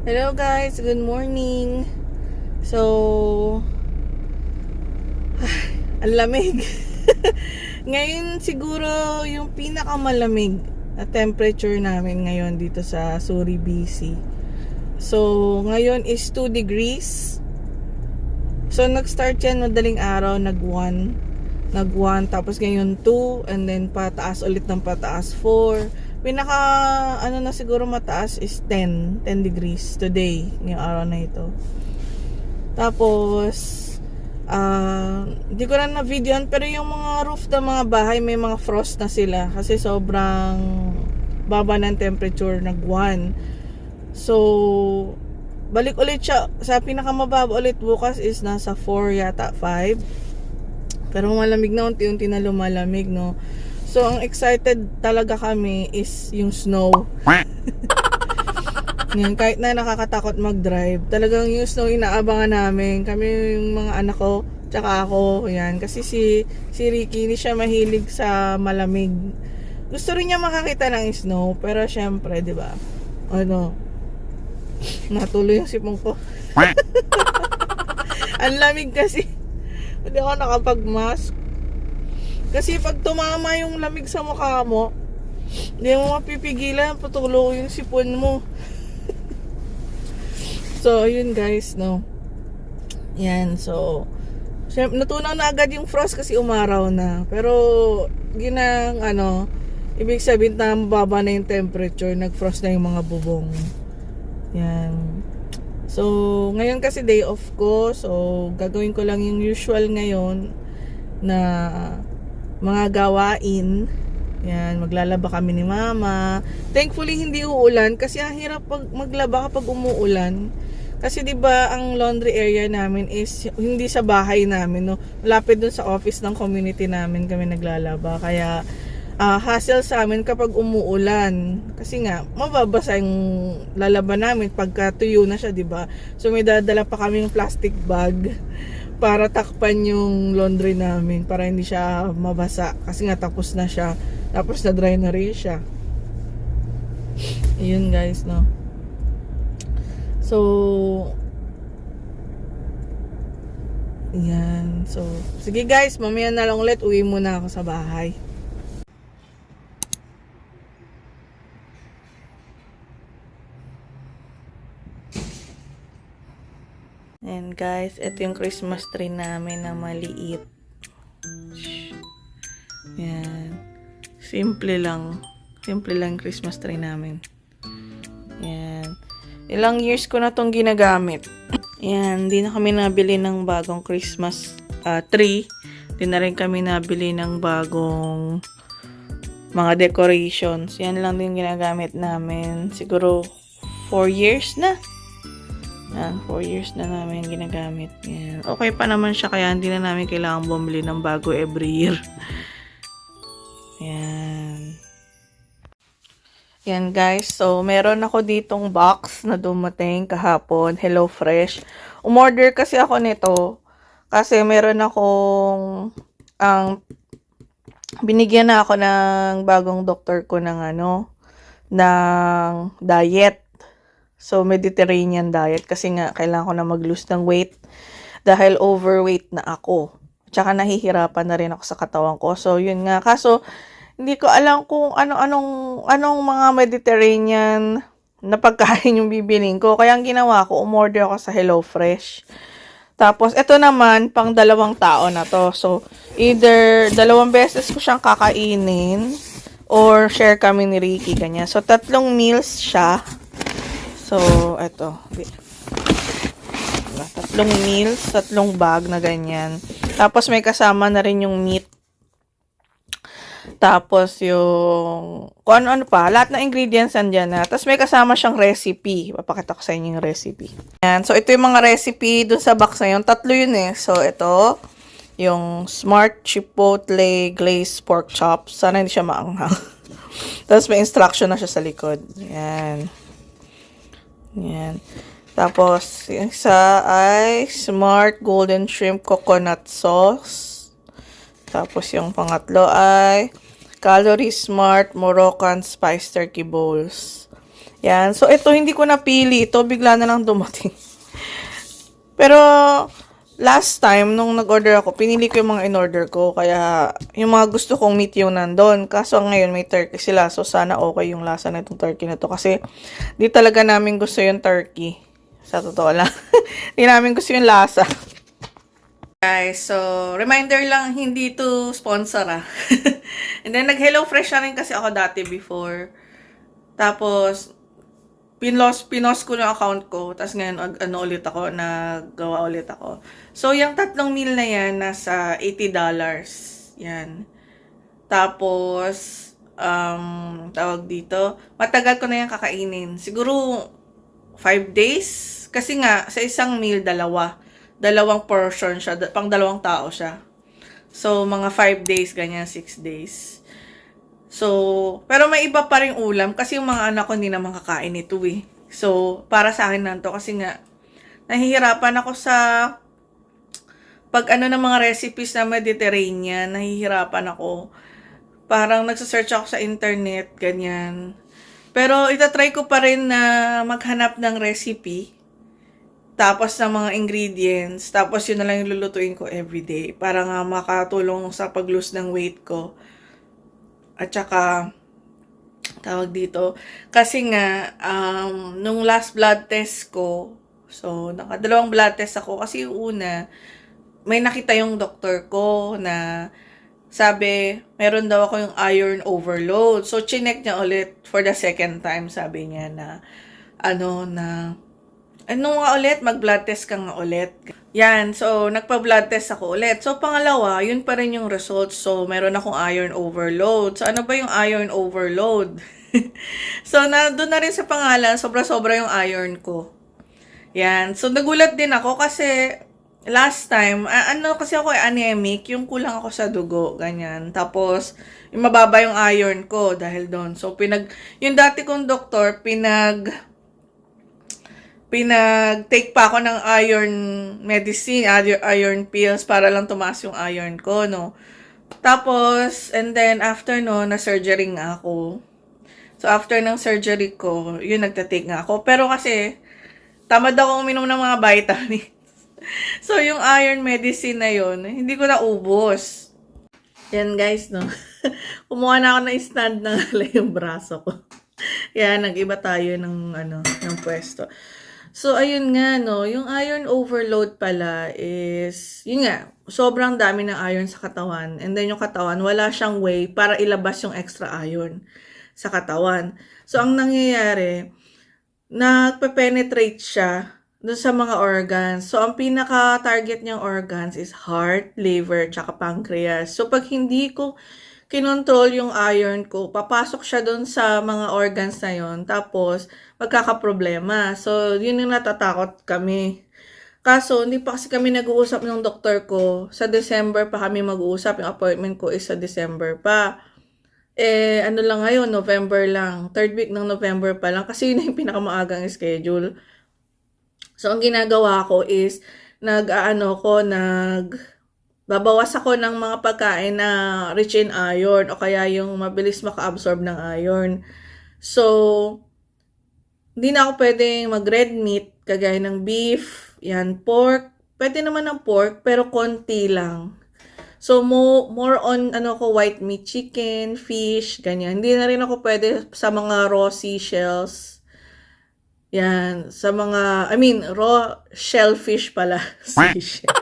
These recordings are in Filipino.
Hello guys, good morning. So, ang lamig. ngayon siguro yung pinakamalamig na temperature namin ngayon dito sa Suri, BC. So, ngayon is 2 degrees. So, nag-start yan madaling araw, nag-1. Nag-1, tapos ngayon 2, and then pataas ulit ng pataas 4 pinaka ano na siguro mataas is 10 10 degrees today ngayong araw na ito. Tapos ah hindi ko na na videoan pero yung mga roof ng mga bahay may mga frost na sila kasi sobrang baba ng temperature nag 1 so balik ulit siya. Sa pinakamababa ulit bukas is nasa 4 yata 5 pero malamig na unti-unti na lumalamig no So, ang excited talaga kami is yung snow. Ngayon, kahit na nakakatakot mag-drive, talagang yung snow inaabangan namin. Kami yung mga anak ko, tsaka ako, yan. Kasi si, si Ricky, hindi siya mahilig sa malamig. Gusto rin niya makakita ng snow, pero syempre, di ba? Ano, natuloy yung sipong ko. ang lamig kasi. Hindi ako nakapag-mask. Kasi pag tumama yung lamig sa mukha mo, hindi mo mapipigilan, patulo yung sipon mo. so, yun guys, no. Yan, so, syempre, natunaw na agad yung frost kasi umaraw na. Pero, ginang, ano, ibig sabihin na mababa na yung temperature, nag-frost na yung mga bubong. Yan. So, ngayon kasi day off ko, so, gagawin ko lang yung usual ngayon na mga gawain. Yan, maglalaba kami ni mama. Thankfully, hindi uulan kasi ang hirap pag maglaba kapag umuulan. Kasi 'di ba ang laundry area namin is hindi sa bahay namin, no. Malapit dun sa office ng community namin kami naglalaba. Kaya ah, hassle sa amin kapag umuulan. Kasi nga mababasa yung lalaban namin pagka tuyo na siya, 'di ba? So may dadala pa kaming plastic bag para takpan yung laundry namin para hindi siya mabasa. Kasi nga tapos na siya. Tapos na dry na rin siya. Yun guys no? So yan. So sige guys mamaya na lang ulit. Uwi muna ako sa bahay Guys, ito yung Christmas tree namin na maliit. Yan. Simple lang. Simple lang Christmas tree namin. Yan. Ilang years ko na tong ginagamit. Yan. Hindi na kami nabili ng bagong Christmas ah, tree. Hindi na rin kami nabili ng bagong mga decorations. Yan lang din ginagamit namin. Siguro 4 years na. Yan, 4 years na namin ginagamit. Yan. Okay pa naman siya kaya hindi na namin kailangan bumili ng bago every year. Yan. Yan guys. So, meron ako ditong box na dumating kahapon. Hello Fresh. Umorder kasi ako nito kasi meron akong ang binigyan na ako ng bagong doktor ko ng ano ng diet. So, Mediterranean diet kasi nga kailangan ko na mag-lose ng weight dahil overweight na ako. Tsaka nahihirapan na rin ako sa katawan ko. So, yun nga. Kaso, hindi ko alam kung ano-anong anong mga Mediterranean na pagkain yung bibiling ko. Kaya ang ginawa ko, umorder ako sa HelloFresh. Tapos, ito naman, pang dalawang tao na to. So, either dalawang beses ko siyang kakainin or share kami ni Ricky, ganyan. So, tatlong meals siya. So, eto. Tatlong meals, tatlong bag na ganyan. Tapos may kasama na rin yung meat. Tapos yung kung ano-ano pa, lahat ng ingredients andyan na. Tapos may kasama siyang recipe. Papakita ko sa inyo yung recipe. Yan. So, ito yung mga recipe dun sa box na yun. Tatlo yun eh. So, ito, yung Smart Chipotle Glazed Pork Chops. Sana hindi siya maanghang. Tapos may instruction na siya sa likod. Yan. Yan. Tapos, yung isa ay Smart Golden Shrimp Coconut Sauce. Tapos, yung pangatlo ay Calorie Smart Moroccan Spice Turkey Bowls. Yan. So, ito, hindi ko napili. Ito, bigla na lang dumating. Pero, last time, nung nag-order ako, pinili ko yung mga in-order ko. Kaya, yung mga gusto kong meat yung nandun. Kaso ngayon, may turkey sila. So, sana okay yung lasa na itong turkey na to. Kasi, di talaga namin gusto yung turkey. Sa totoo lang. di namin gusto yung lasa. Guys, so, reminder lang, hindi to sponsor ah. And then, nag-Hello Fresh na rin kasi ako dati before. Tapos, pinos, pinos ko yung account ko. Tapos ngayon, ano ulit ako, nagawa ulit ako. So, yung tatlong meal na yan, nasa $80. Yan. Tapos, um, tawag dito, matagal ko na yan kakainin. Siguro, 5 days. Kasi nga, sa isang meal, dalawa. Dalawang portion siya. Pang dalawang tao siya. So, mga 5 days, ganyan, 6 days. So, pero may iba pa rin ulam kasi yung mga anak ko hindi naman kakain ito eh. So, para sa akin nanto kasi nga, nahihirapan ako sa pag ano ng mga recipes na Mediterranean, nahihirapan ako. Parang nagsasearch ako sa internet, ganyan. Pero itatry ko pa rin na maghanap ng recipe. Tapos ng mga ingredients. Tapos yun na lang yung lulutuin ko everyday. Para nga makatulong sa pag-lose ng weight ko. At saka, tawag dito, kasi nga, um, nung last blood test ko, so, nakadalawang blood test ako, kasi yung una, may nakita yung doktor ko na sabi, meron daw ako yung iron overload. So, chinek niya ulit for the second time, sabi niya na, ano, na, ano nga ulit, mag-blood test ka nga ulit. Yan, so, nagpa-blood test ako ulit. So, pangalawa, yun pa rin yung results. So, meron akong iron overload. So, ano ba yung iron overload? so, na, doon na rin sa pangalan, sobra-sobra yung iron ko. Yan. So, nagulat din ako kasi last time, a- ano kasi ako anemic, yung kulang ako sa dugo, ganyan. Tapos, yung mababa yung iron ko dahil doon. So, pinag, yung dati kong doktor, pinag, pinag-take pa ako ng iron medicine, iron, pills para lang tumaas yung iron ko, no. Tapos, and then after no, na-surgery nga ako. So, after ng surgery ko, yun, nagtatake nga ako. Pero kasi, tamad ako uminom ng mga vitamins. so, yung iron medicine na yun, hindi ko naubos. Yan guys, no. Kumuha na ako ng stand ng yung braso ko. Yan, nag-iba tayo ng, ano, ng pwesto. So, ayun nga, no, yung iron overload pala is, yun nga, sobrang dami ng iron sa katawan. And then yung katawan, wala siyang way para ilabas yung extra iron sa katawan. So, ang nangyayari, nagpe-penetrate siya dun sa mga organs. So, ang pinaka-target niyang organs is heart, liver, tsaka pancreas. So, pag hindi ko kinontrol yung iron ko, papasok siya dun sa mga organs na yon tapos magkakaproblema. So, yun yung natatakot kami. Kaso, hindi pa kasi kami nag-uusap ng doktor ko. Sa December pa kami mag-uusap. Yung appointment ko is sa December pa. Eh, ano lang ngayon, November lang. Third week ng November pa lang. Kasi yun yung pinakamaagang schedule. So, ang ginagawa ko is, nag-ano ko, nag babawas ako ng mga pagkain na rich in iron o kaya yung mabilis maka-absorb ng iron. So, hindi na ako pwedeng mag-red meat, kagaya ng beef, yan, pork. Pwede naman ng pork, pero konti lang. So, mo, more on, ano ko, white meat chicken, fish, ganyan. Hindi na rin ako pwede sa mga raw seashells. Yan, sa mga, I mean, raw shellfish pala. Seashells.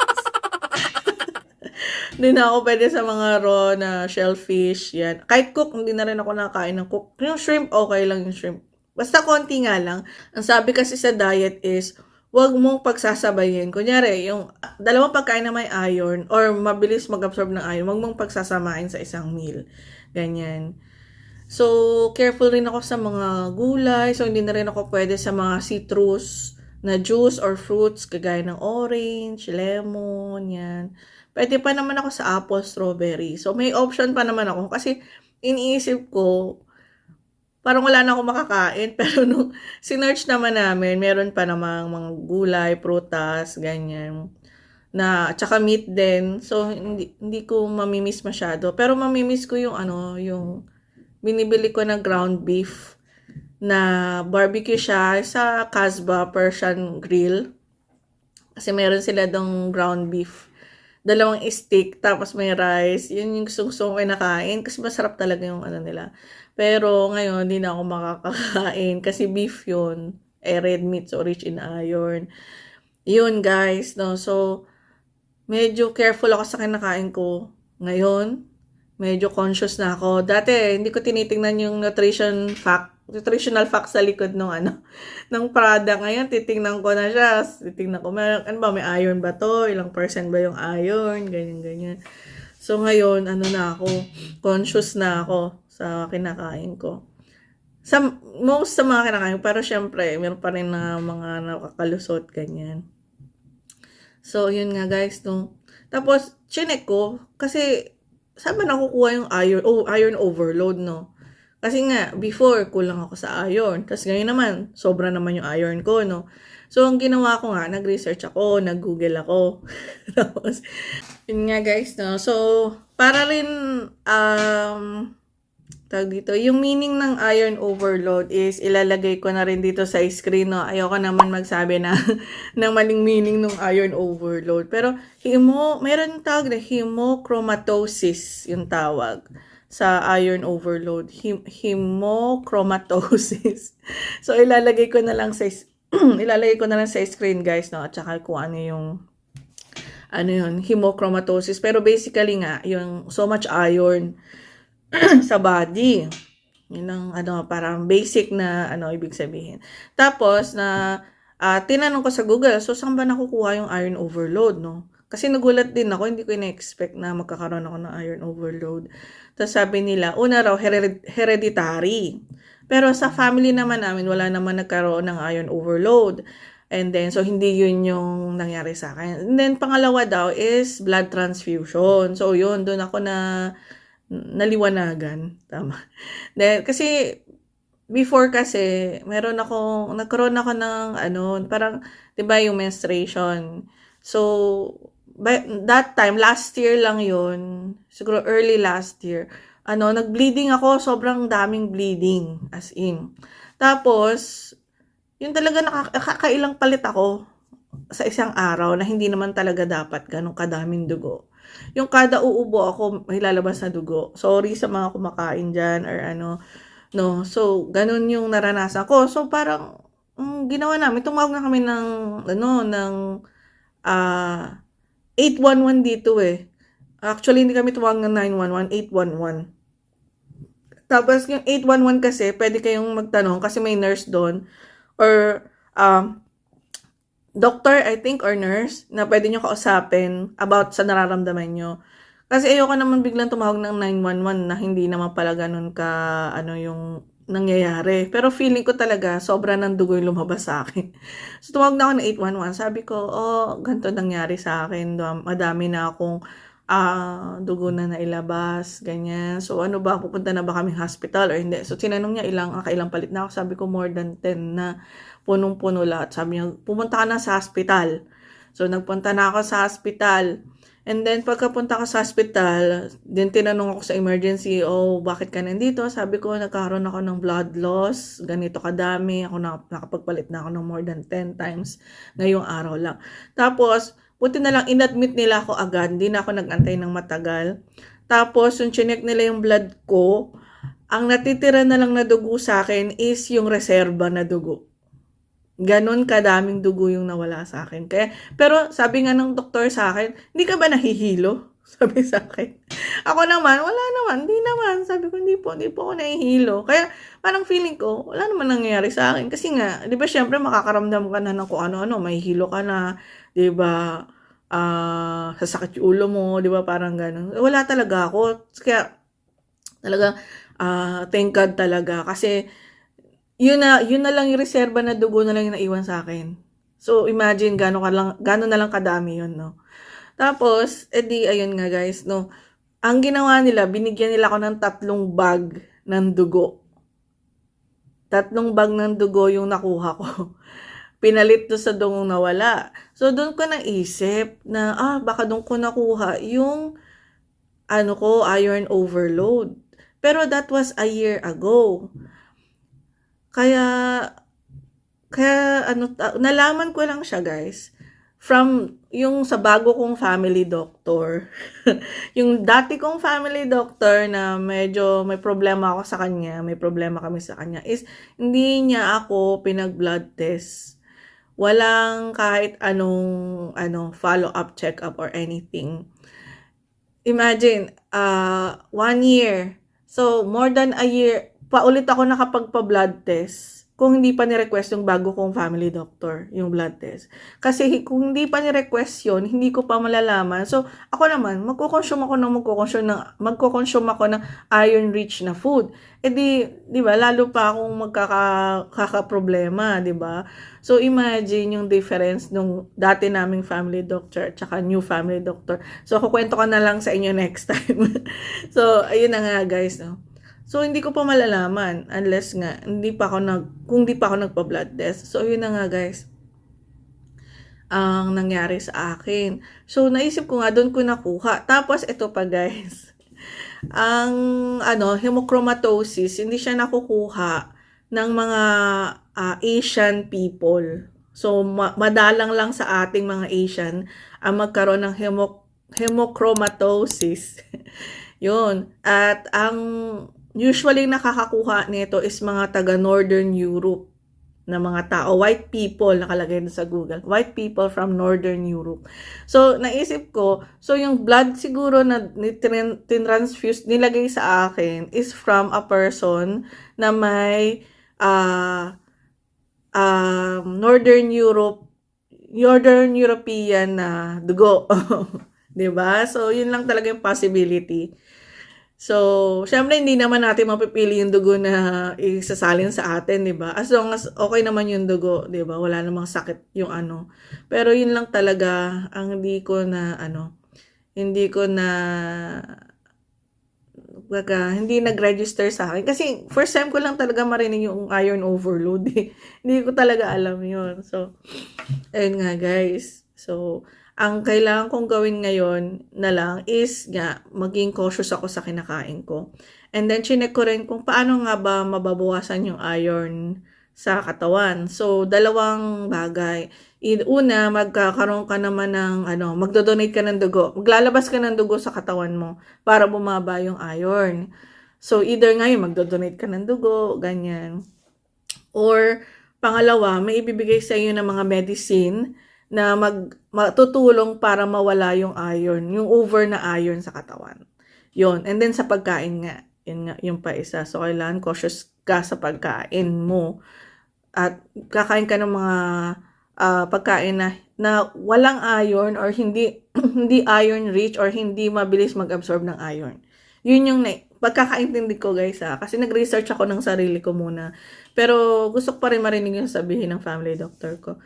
Hindi na ako pwede sa mga raw na shellfish, yan. Kahit cook, hindi na rin ako nakakain ng cook. Yung shrimp, okay lang yung shrimp. Basta konti nga lang. Ang sabi kasi sa diet is, wag mong pagsasabayin. Kunyari, yung dalawang pagkain na may iron or mabilis mag-absorb ng iron, wag mong pagsasamain sa isang meal. Ganyan. So, careful rin ako sa mga gulay. So, hindi na rin ako pwede sa mga citrus na juice or fruits, kagaya ng orange, lemon, yan. Pwede pa naman ako sa apple, strawberry. So, may option pa naman ako. Kasi, iniisip ko, parang wala na ako makakain. Pero nung sinerch naman namin, meron pa namang mga gulay, prutas, ganyan. Na, tsaka meat din. So, hindi, hindi ko mamimiss masyado. Pero mamimiss ko yung ano, yung binibili ko na ground beef. na barbecue siya sa Casbah Persian Grill. Kasi meron sila dong ground beef. Dalawang steak, tapos may rice. Yun yung gusto kong kinakain. Kasi masarap talaga yung ano nila. Pero ngayon, hindi na ako makakakain. Kasi beef yun. Eh, red meat, so rich in iron. Yun, guys. No? So, medyo careful ako sa kinakain ko. Ngayon, medyo conscious na ako. Dati, hindi ko tinitingnan yung nutrition fact, nutritional fact sa likod ng ano, ng product. Ngayon, titingnan ko na siya. Titingnan ko, may, ano ba, may iron ba to? Ilang percent ba yung iron? Ganyan, ganyan. So, ngayon, ano na ako, conscious na ako sa kinakain ko. Sa, most sa mga kinakain pero syempre, meron pa rin na mga nakakalusot, ganyan. So, yun nga guys, no. Tapos, chinek ko, kasi, saan ba nakukuha yung iron, oh, iron overload, no? Kasi nga, before, kulang ako sa iron. Tapos ngayon naman, sobra naman yung iron ko, no? So, ang ginawa ko nga, nag-research ako, nag-google ako. Tapos, yun nga guys, no? So, para rin, um, tawag dito, yung meaning ng iron overload is ilalagay ko na rin dito sa screen, no? Ayoko naman magsabi na ng maling meaning ng iron overload. Pero, hemo, meron tawag na hemochromatosis yung tawag sa iron overload. Hem- hemochromatosis. so, ilalagay ko na lang sa ilalagay ko na lang sa screen, guys, no? At saka kung ano yung ano yun, hemochromatosis. Pero basically nga, yung so much iron sa body. Yun ang ano, parang basic na ano ibig sabihin. Tapos na ah, tinanong ko sa Google, so saan ba nakukuha yung iron overload, no? Kasi nagulat din ako, hindi ko ina-expect na magkakaroon ako ng iron overload. Tapos sabi nila, una raw, hered- hereditary. Pero sa family naman namin, wala naman nagkaroon ng iron overload. And then, so hindi yun yung nangyari sa akin. And then, pangalawa daw is blood transfusion. So, yun, doon ako na naliwanagan. Tama. Then, kasi, before kasi, meron ako, nagkaroon ako ng, ano, parang, di ba yung menstruation. So, by, that time, last year lang yun, siguro early last year, ano, nag-bleeding ako, sobrang daming bleeding, as in. Tapos, yun talaga nakakailang palit ako sa isang araw na hindi naman talaga dapat ganun kadaming dugo. Yung kada uubo ako, may lalabas na dugo. Sorry sa mga kumakain dyan or ano. No, so, ganun yung naranasan ko. So, parang, mm, ginawa namin, tumawag na kami ng, ano, ng, ah, 811 dito eh. Actually, hindi kami tumawag ng 911, 811. Tapos, yung 811 kasi, pwede kayong magtanong kasi may nurse doon or um, doctor, I think, or nurse, na pwede nyo kausapin about sa nararamdaman nyo. Kasi ayoko naman biglang tumawag ng 911 na hindi naman pala ganun ka, ano yung nangyayari. Pero feeling ko talaga, sobra ng dugo yung lumabas sa akin. So, tumawag na ako ng 811. Sabi ko, oh, ganito nangyari sa akin. Madami na akong ah dugo na nailabas, ganyan. So, ano ba, pupunta na ba kami hospital or hindi? So, tinanong niya ilang, kailang palit na ako. Sabi ko, more than 10 na punong-puno lahat. Sabi niya, pumunta ka na sa hospital. So, nagpunta na ako sa hospital. And then, pagkapunta ko sa hospital, din tinanong ako sa emergency, oh, bakit ka nandito? Sabi ko, nagkaroon ako ng blood loss, ganito kadami, ako na, nakapagpalit na ako ng more than 10 times ngayong araw lang. Tapos, buti na lang, inadmit nila ako agad, hindi na ako nagantay ng matagal. Tapos, yung chinek nila yung blood ko, ang natitira na lang na dugo sa akin is yung reserba na dugo. Ganon kadaming dugo yung nawala sa akin. Kaya, pero sabi nga ng doktor sa akin, hindi ka ba nahihilo? Sabi sa akin. Ako naman, wala naman, hindi naman. Sabi ko, hindi po, hindi po ako nahihilo. Kaya, parang feeling ko, wala naman nangyayari sa akin. Kasi nga, di ba, syempre, makakaramdam ka na ng kung ano-ano, may hilo ka na, di ba, ah, sasakit yung ulo mo, di ba, parang gano'n. Wala talaga ako. Kaya, talaga, ah, thank God talaga. Kasi, yun na, yun na lang yung reserba na dugo na lang yung naiwan sa akin. So, imagine gano'n ka lang, gano'n na lang kadami yun, no? Tapos, edi, ayun nga guys, no? Ang ginawa nila, binigyan nila ako ng tatlong bag ng dugo. Tatlong bag ng dugo yung nakuha ko. Pinalit to sa dungong nawala. So, doon ko naisip na, ah, baka doon ko nakuha yung, ano ko, iron overload. Pero that was a year ago. Kaya, kaya ano, nalaman ko lang siya guys, from yung sa bago kong family doctor. yung dati kong family doctor na medyo may problema ako sa kanya, may problema kami sa kanya, is hindi niya ako pinag-blood test. Walang kahit anong ano follow-up check-up or anything. Imagine, uh, one year. So, more than a year, paulit ako nakapagpa-blood test kung hindi pa ni-request yung bago kong family doctor, yung blood test. Kasi kung hindi pa ni-request yun, hindi ko pa malalaman. So, ako naman, magko-consume ako ng magko-consume ng magko-consume ako ng iron-rich na food. Eh di, di ba, lalo pa akong magkaka-problema, di ba? So, imagine yung difference nung dati naming family doctor at saka new family doctor. So, kukwento ko na lang sa inyo next time. so, ayun na nga guys, no? So, hindi ko pa malalaman unless nga, hindi pa ako nag, kung hindi pa ako nagpa-blood test. So, yun na nga guys ang nangyari sa akin. So, naisip ko nga, doon ko nakuha. Tapos, ito pa guys. Ang, ano, hemochromatosis, hindi siya nakukuha ng mga ah, Asian people. So, ma- madalang lang sa ating mga Asian ang magkaroon ng hemo- hemochromatosis. Yun. At ang usually nakakakuha nito is mga taga Northern Europe na mga tao, white people, nakalagay na sa Google, white people from Northern Europe. So, naisip ko, so yung blood siguro na nitrin- tinransfuse, nilagay sa akin is from a person na may ah um, Northern Europe, Northern European na dugo. 'Di ba? So, yun lang talaga yung possibility. So, syempre hindi naman natin mapipili yung dugo na isasalin sa atin, 'di ba? As long as okay naman yung dugo, 'di ba? Wala namang sakit yung ano. Pero yun lang talaga ang hindi ko na ano, hindi ko na baga, hindi nag-register sa akin. Kasi first time ko lang talaga marinig yung iron overload. eh. hindi ko talaga alam yun. So, ayun nga guys. So, ang kailangan kong gawin ngayon na lang is nga, maging cautious ako sa kinakain ko. And then, chinek ko rin kung paano nga ba mababawasan yung iron sa katawan. So, dalawang bagay. Una, magkakaroon ka naman ng, ano, magdodonate ka ng dugo. Maglalabas ka ng dugo sa katawan mo para bumaba yung iron. So, either ngayon, magdodonate ka ng dugo, ganyan. Or, pangalawa, may ibibigay sa iyo ng mga medicine na mag matutulong para mawala yung iron, yung over na iron sa katawan. Yon. And then sa pagkain nga, yun nga, yung pa isa. So, kailangan cautious ka sa pagkain mo. At kakain ka ng mga ah, pagkain na, na walang iron or hindi hindi iron rich or hindi mabilis mag-absorb ng iron. Yun yung na, pagkakaintindi ko guys ha. Kasi nag-research ako ng sarili ko muna. Pero gusto ko pa rin marinig yung sabihin ng family doctor ko.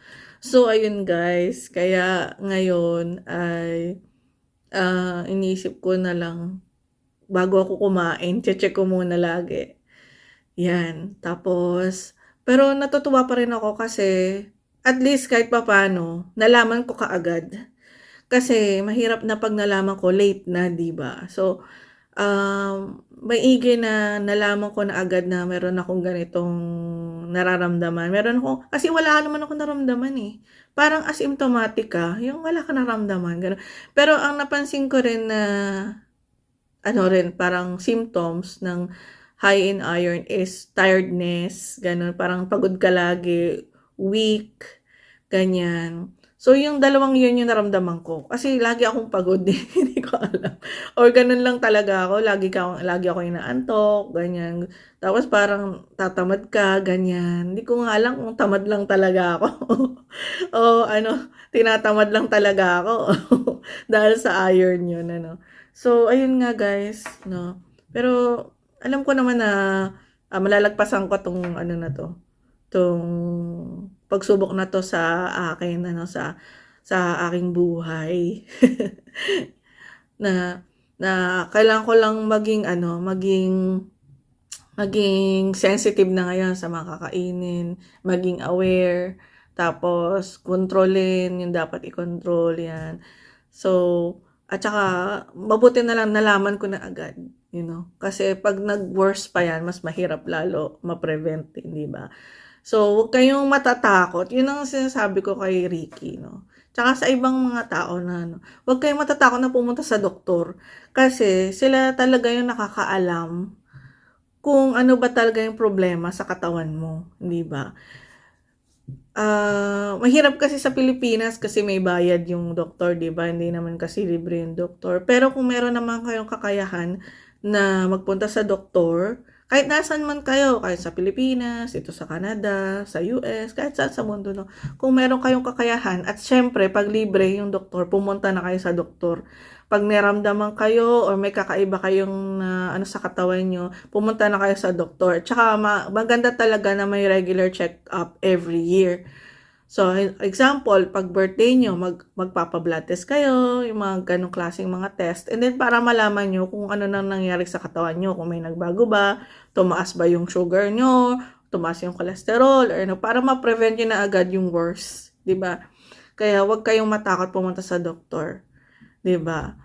So, ayun guys. Kaya ngayon ay ah, iniisip ko na lang bago ako kumain, check ko muna lagi. Yan. Tapos, pero natutuwa pa rin ako kasi at least kahit papano, nalaman ko kaagad. Kasi mahirap na pag nalaman ko late na, 'di ba? So, um, maigi na nalaman ko na agad na meron akong ganitong nararamdaman. Meron ako, kasi wala naman ako naramdaman eh. Parang asymptomatic ka, yung wala ka naramdaman. Ganun. Pero ang napansin ko rin na, ano rin, parang symptoms ng high in iron is tiredness, ganun. Parang pagod ka lagi, weak, ganyan. So, yung dalawang yun yung naramdaman ko. Kasi lagi akong pagod. Hindi ko alam. Or ganun lang talaga ako. Lagi, ka, lagi ako inaantok, ganyan. Tapos parang tatamad ka, ganyan. Hindi ko nga alam kung tamad lang talaga ako. o ano, tinatamad lang talaga ako. Dahil sa iron yun, ano. So, ayun nga guys, no. Pero, alam ko naman na ah, malalagpasan ko tong ano na to. Tong pagsubok na to sa akin, ano, sa sa aking buhay. na na kailangan ko lang maging ano, maging maging sensitive na ngayon sa mga kakainin, maging aware, tapos kontrolin yung dapat i-control yan. So, at saka mabuti na lang nalaman ko na agad You know? Kasi pag nag-worse pa yan, mas mahirap lalo ma-prevent, hindi ba? So, huwag kayong matatakot. Yun ang sinasabi ko kay Ricky, no? Tsaka sa ibang mga tao na, ano, huwag kayong matatakot na pumunta sa doktor. Kasi sila talaga yung nakakaalam kung ano ba talaga yung problema sa katawan mo, hindi ba? Ah, mahirap kasi sa Pilipinas kasi may bayad yung doktor, 'di ba? Hindi naman kasi libre yung doktor. Pero kung meron naman kayong kakayahan na magpunta sa doktor, kahit nasan man kayo, kahit sa Pilipinas, ito sa Canada, sa US, kahit saan sa mundo, no? Kung meron kayong kakayahan, at syempre, pag libre yung doktor, pumunta na kayo sa doktor. Pag naramdaman kayo or may kakaiba kayong na ano sa katawan nyo, pumunta na kayo sa doktor. Tsaka ma- maganda talaga na may regular check-up every year. So, example, pag birthday nyo, mag, magpapa-blood test kayo, yung mga ganong klaseng mga test. And then, para malaman nyo kung ano nang nangyari sa katawan nyo, kung may nagbago ba, tumaas ba yung sugar nyo, tumaas yung cholesterol, or ano, para ma-prevent nyo na agad yung worse. 'di ba Kaya, wag kayong matakot pumunta sa doktor. ba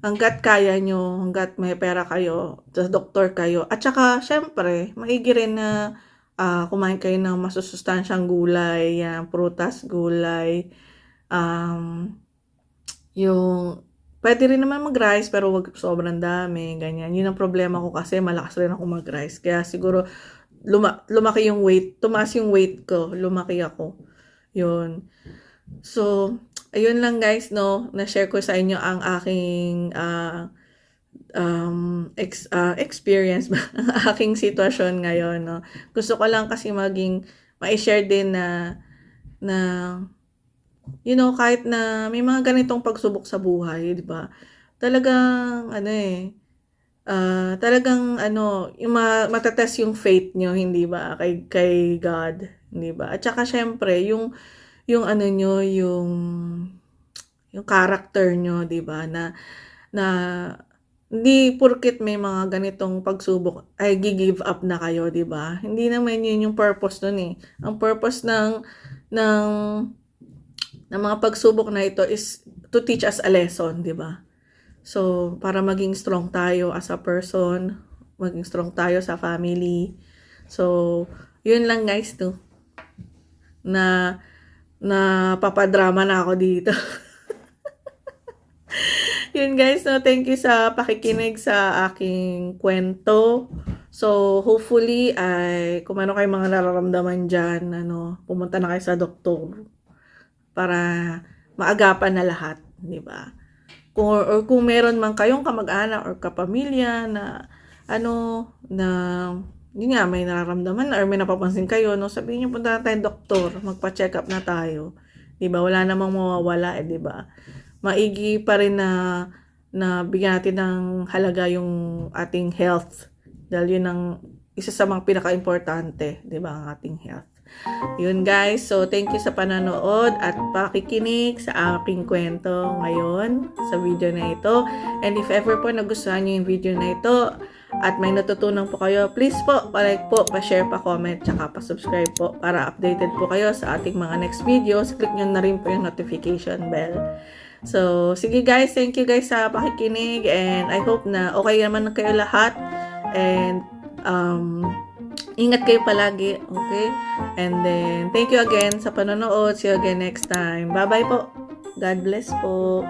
Hanggat kaya nyo, hanggat may pera kayo, sa doktor kayo. At saka, syempre, maigi rin na ah, kumain kayo ng masusustansyang gulay, yan, prutas, gulay, um, yung, pwede rin naman mag-rice, pero wag sobrang dami, ganyan. Yun ang problema ko kasi malakas rin ako mag-rice. Kaya siguro, luma- lumaki yung weight, tumaas yung weight ko, lumaki ako. Yun. So, ayun lang guys, no, na-share ko sa inyo ang aking ah, um, ex, ah, experience, ang aking sitwasyon ngayon, no. Gusto ko lang kasi maging, ma-share din na, na, you know, kahit na may mga ganitong pagsubok sa buhay, di ba? Talagang, ano eh, ah, talagang, ano, yung ma- matatest yung faith nyo, hindi ba? Kay, kay God, hindi ba? At saka, syempre, yung, yung ano nyo, yung, yung character nyo, di ba? Na, na, hindi porket may mga ganitong pagsubok ay gi-give up na kayo, 'di ba? Hindi naman 'yun yung purpose nun eh. Ang purpose ng ng ng mga pagsubok na ito is to teach us a lesson, 'di ba? So, para maging strong tayo as a person, maging strong tayo sa family. So, 'yun lang guys, no. Na na papadrama na ako dito. Yun guys, no, thank you sa pakikinig sa aking kwento. So, hopefully, ay, kung ano kayo mga nararamdaman dyan, ano, pumunta na kayo sa doktor para maagapan na lahat, di ba? Kung, or kung meron man kayong kamag-anak or kapamilya na, ano, na, yun nga, may nararamdaman or may napapansin kayo, no, sabihin niyo, punta na tayo doktor, magpa-check up na tayo. Di ba? Wala namang mawawala, eh, di ba? Maigi pa rin na na bigyan natin ng halaga yung ating health dahil yun ang isa sa mga pinaka-importante, 'di ba, ang ating health. Yun guys, so thank you sa panonood at pakikinig sa aking kwento ngayon sa video na ito. And if ever po nagustuhan niyo yung video na ito at may natutunan po kayo, please po, palike po, pa-share, pa-comment, tsaka pa-subscribe po para updated po kayo sa ating mga next videos. Click nyo na rin po yung notification bell. So, sige guys, thank you guys sa pakikinig and I hope na okay naman kayo lahat and um, ingat kayo palagi, okay? And then, thank you again sa panonood. See you again next time. Bye-bye po. God bless po.